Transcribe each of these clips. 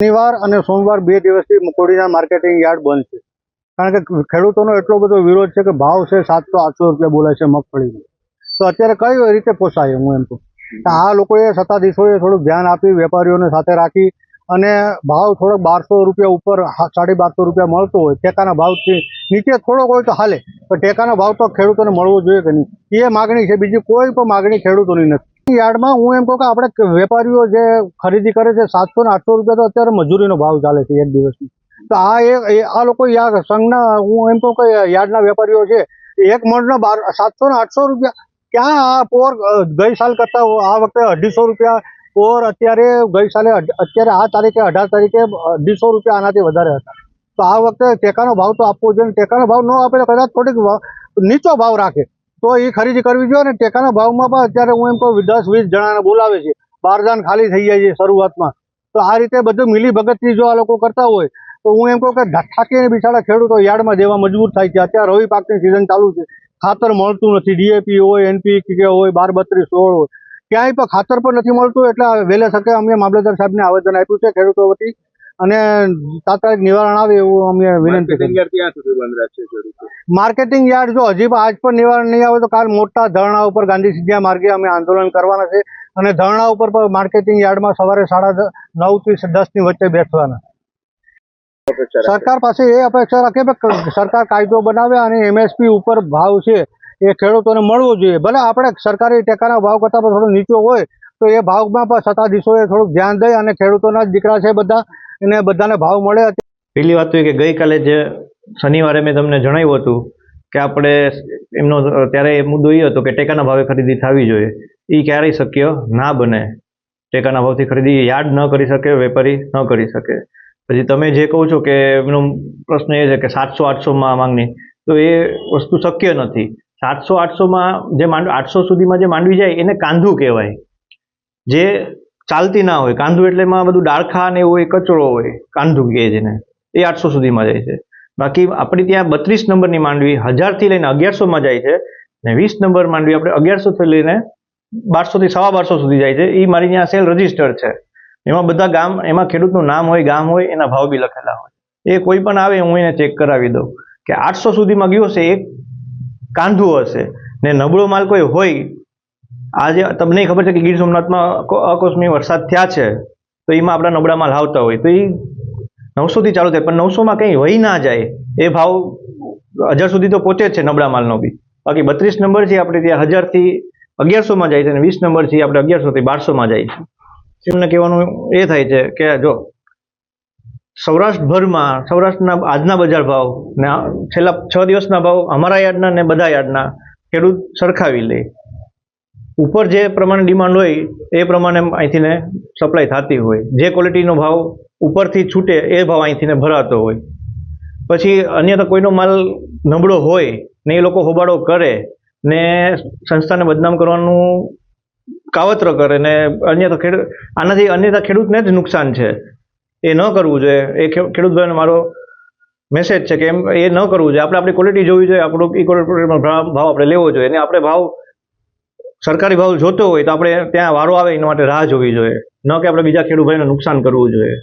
શનિવાર અને સોમવાર બે દિવસથી મકોડીના માર્કેટિંગ યાર્ડ બંધ છે. કારણ કે ખેડૂતોનો એટલો બધો વિરોધ છે કે ભાવ છે સાતસો, આઠસો રૂપિયા બોલાય છે મગફળીનો. તો અત્યારે કઈ રીતે પોસાય હું એમ તો આ લોકોએ સત્તાધીશોએ થોડુંક ધ્યાન આપી, વેપારીઓને સાથે રાખી અને ભાવ થોડોક બારસો રૂપિયા ઉપર સાડી બારસો રૂપિયા મળતો હોય, ટેકાના ભાવથી નીચે થોડોક હોય તો હાલે. પણ ટેકાનો ભાવ તો ખેડૂતોને મળવો જોઈએ કે નહીં? એ માગણી છે. બીજી કોઈ પણ માગણી ખેડૂતોની નથી. યાર્ડમાં હું એમ કહું કે આપણે વેપારીઓ જે ખરીદી કરે છે, સાતસો ને આઠસો રૂપિયા તો અત્યારે મજૂરીનો ભાવ ચાલે છે એક દિવસની તો આ એ, એ- આ લોકો યા સંઘના, હું એમ કહું કે યાર્ડના વેપારીઓ છે એક મણના બાર, સાતસો ને આઠસો રૂપિયા, ક્યાં આ પોર ગઈ સાલ કરતા આ વખતે અઢીસો રૂપિયા પોર અત્યારે ગઈ સાલે અત્યારે આ તારીખે અઢાર તારીખે અઢીસો રૂપિયા આનાથી વધારે હતા. તો આ વખતે ટેકાનો ભાવ તો આપવો જોઈએ, ટેકાનો ભાવ ન આપે કદાચ થોડીક નીચો ભાવ રાખે. તો એ ખરીદી કરવી જોઈએ ને ટેકાના ભાવમાં પણ અત્યારે હું એમ કહું દસ વીસ જણાને બોલાવે છે. બારદાન ખાલી થઈ જાય છે શરૂઆતમાં. તો આ રીતે બધું મિલી ભગતથી જો આ લોકો કરતા હોય, તો હું એમ કહું કે થાકીને બિચારા ખેડૂતો યાર્ડમાં દેવા મજબૂર થાય છે. અત્યારે રવિ પાકની સિઝન ચાલુ છે. ખાતર મળતું નથી. ડીએપી હોય એનપી હોય બાર બત્રીસ સોળ હોય. ક્યાંય પણ ખાતર પણ નથી મળતું. એટલે વહેલા તકે અમે મામલતદાર સાહેબને આવેદન આપ્યું છે ખેડૂતો વતી. અને તાત્કાલિક નિવારણ આવે એવું અમે વિનંતી કરી. માર્કેટિંગ યાર્ડ જો હજી આજ પણ નિવારણ નહીં આવે તો કાલ મોટા ધરણા ઉપર ગાંધી સિદ્ધિયા માર્ગે અમે આંદોલન કરવાના છે અને ધરણા ઉપર પણ માર્કેટિંગ યાર્ડમાં સવારે સાડા નવથી દસની વચ્ચે બેસવાના. સરકાર પાસે એ અપેક્ષા રાખે કે સરકાર કાયદો બનાવે અને એમએસપી ઉપર ભાવ છે એ ખેડૂતોને મળવો જોઈએ. ભલે આપણે સરકારી ટેકાના ભાવ કરતાં પણ થોડો નીચો હોય તો એ ભાવમાં પણ સત્તાધીશોએ થોડુંક ધ્યાન દઈ અને ખેડૂતોના જ દીકરા છે બધા એને બધાને ભાવ મળે પહેલી વાત તો એ કે ગઈકાલે જે શનિવારે મેં તમને જણાવ્યું હતું કે આપણે એમનો ત્યારે એ મુદ્દો એ હતો કે ટેકાના ભાવે ખરીદી થવી જોઈએ. એ ક્યારેય શક્ય ના બને. ટેકાના ભાવથી ખરીદી યાદ ન કરી શકે, વેપારી ન કરી શકે. પછી તમે જે કહો છો કે એમનો પ્રશ્ન એ છે કે સાતસો આઠસોમાં માંગણી, તો એ વસ્તુ શક્ય નથી. સાતસો આઠસોમાં જે માંડ, આઠસો સુધીમાં જે માંડવી જાય એને કાંધું કહેવાય. જે ચાલતી ના હોય. કાંધું એટલે એમાં બધું ડાળખા ને એવો કચરો હોય, કાંધું કહે છે ને એ આઠસો સુધીમાં જાય છે. બાકી આપણી ત્યાં બત્રીસ નંબરની માંડવી હજારથી લઈને અગિયારસોમાં જાય છે ને વીસ નંબર માંડવી આપણે અગિયારસોથી લઈને બારસોથી સવા બારસો સુધી જાય છે. એ મારી ત્યાં સેલ રજિસ્ટર છે. એમાં બધા ગામ, એમાં ખેડૂતનું નામ હોય, ગામ હોય, એના ભાવ બી લખેલા હોય. એ કોઈ પણ આવે, હું એને ચેક કરાવી દઉં કે આઠસો સુધીમાં ગયો છે એક કાંધું હશે ને નબળો માલ કોઈ હોય આજે તમને ખબર છે કે ગીર સોમનાથમાં અકો- અકસ્મિક વરસાદ થયા છે, તો એમાં આપણા નબળા માલ આવતા હોય. તો એ નવસોથી ચાલુ થાય, પણ નવસોમાં કંઈ વહી ના જાય, એ ભાવ હજાર સુધી તો પહોંચે જ છે નબળા માલનો બી. બાકી બત્રીસ નંબર છે આપણે ત્યાં હજારથી અગિયારસોમાં જાય છે અને વીસ નંબર છે આપણે અગિયારસોથી બારસોમાં જાય છે. એમને કહેવાનું એ થાય છે કે જો સૌરાષ્ટ્રભરમાં, સૌરાષ્ટ્રના આજના બજાર ભાવ ને છેલ્લા છ દિવસના ભાવ અમારા યાર્ડના ને બધા યાર્ડના ખેડૂત સરખાવી લે. ઉપર જે પ્રમાણે ડિમાન્ડ હોય, એ પ્રમાણે અહીંથીને સપ્લાય થતી હોય. જે ક્વોલિટીનો ભાવ ઉપરથી છૂટે, એ ભાવ અહીંથીને ભરાતો હોય. પછી અન્ય તો કોઈનો માલ નબળો હોય, ને એ લોકો હોબાળો કરે, ને સંસ્થાને બદનામ કરવાનું કાવતરો કરે, ને અન્ય તો ખેડૂત, આનાથી અન્યતા ખેડૂતને જ નુકસાન છે. એ ન કરવું જોઈએ. એ ખેડૂત ભાઈનો મારો મેસેજ છે કે એમ એ ન કરવું જોઈએ. આપણે આપણી ક્વોલિટી જોવી જોઈએ. આપણો ઇક્વલ ભાવ આપણે લેવો જોઈએ. અને આપણે ભાવ સરકારી ભાવ જોતો હોય તો આપણે ત્યાં વારો આવે એના માટે રાહ જોવી જોઈએ. ન કે આપણે બીજા ખેડૂત ભાઈને નુકસાન કરવું જોઈએ.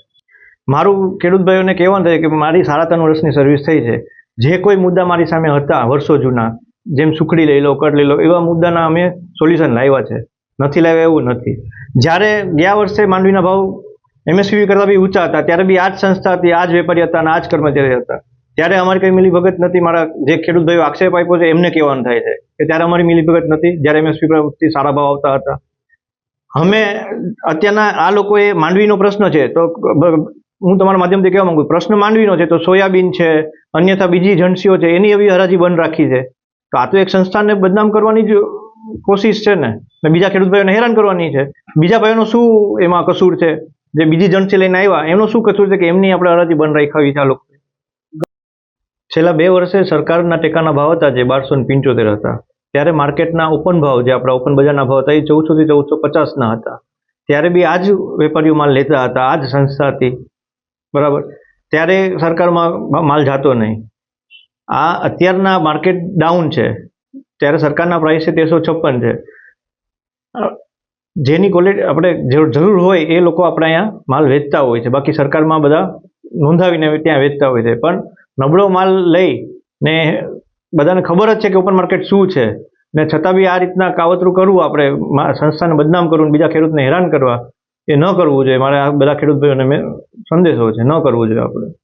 મારું ખેડૂત ભાઈઓને કહેવાનું થાય કે મારી સાડા ત્રણ વર્ષની સર્વિસ થઈ છે. જે કોઈ મુદ્દા મારી સામે હતા વર્ષો જૂના, જેમ સુખડી લઈ લો, કટ લઈ લો, એવા મુદ્દાના અમે સોલ્યુશન લાવ્યા છે. નથી લાવ્યા એવું નથી. જ્યારે ગયા વર્ષે માંડવીના ભાવ એમએસપી કરતાં બી ઊંચા હતા, ત્યારે બી આ જ સંસ્થા હતી, આ જ વેપારી હતા અને આ જ કર્મચારી હતા. ત્યારે અમારી કઈ મિલીભગત નથી. મારા જે ખેડૂત ભાઈઓ આક્ષેપ આપ્યો છે, એમને કહેવાનું થાય છે કે ત્યારે અમારી મિલીભગત નથી. જ્યારે એમએસપી પરથી સારા ભાવ આવતા હતા. અમે અત્યારના આ લોકોએ માંડવીનો પ્રશ્ન છે. તો હું તમારા માધ્યમથી કહેવા માંગુ પ્રશ્ન માંડવીનો છે તો સોયાબીન છે, અન્યથા બીજી એજન્સીઓ છે, એની એવી હરાજી બંધ રાખી છે. તો આ તો એક સંસ્થાને બદનામ કરવાની જ કોશિશ છે ને. બીજા ખેડૂત ભાઈઓને હેરાન કરવાની છે. બીજા ભાઈઓનો શું એમાં કસૂર છે? જે બીજી જણસી લઈને આવ્યા એમનો શું કસૂર છે કે એમની આપણે હરાજી બંધ રાખાવી છે આ લોકો છેલ્લા બે વર્ષે સરકારના ટેકાના ભાવ હતા જે બારસો પંચોતેર હતા. ત્યારે માર્કેટના ઓપન ભાવ જે આપણા ઓપન બજારના ભાવ હતા એ ચૌદસો થી ચૌદસો પચાસના હતા. ત્યારે બી આ જ વેપારીઓ માલ લેતા હતા આ જ સંસ્થા હતી બરાબર? ત્યારે સરકારમાં માલ જાતો નહીં. આ અત્યારના માર્કેટ ડાઉન છે. ત્યારે સરકારના પ્રાઇસ છે તેરસો છપ્પન છે. જેની ક્વોલિટી આપણે જરૂર હોય એ લોકો આપણે અહીંયા માલ વેચતા હોય છે. બાકી સરકારમાં બધા નોંધાવીને ત્યાં વેચતા હોય છે. પણ નબળો માલ લઈ ને બધાને ખબર જ છે કે ઓપન માર્કેટ શું છે. ને છતાં બી આ રીતના કાવતરું કરવું આપણે સંસ્થાને બદનામ કરવું બીજા ખેડૂતને હેરાન કરવા, એ ન કરવું જોઈએ. મારે આ બધા ખેડૂત ભાઈઓને મેં, સંદેશો છે, ન કરવું જોઈએ આપણે.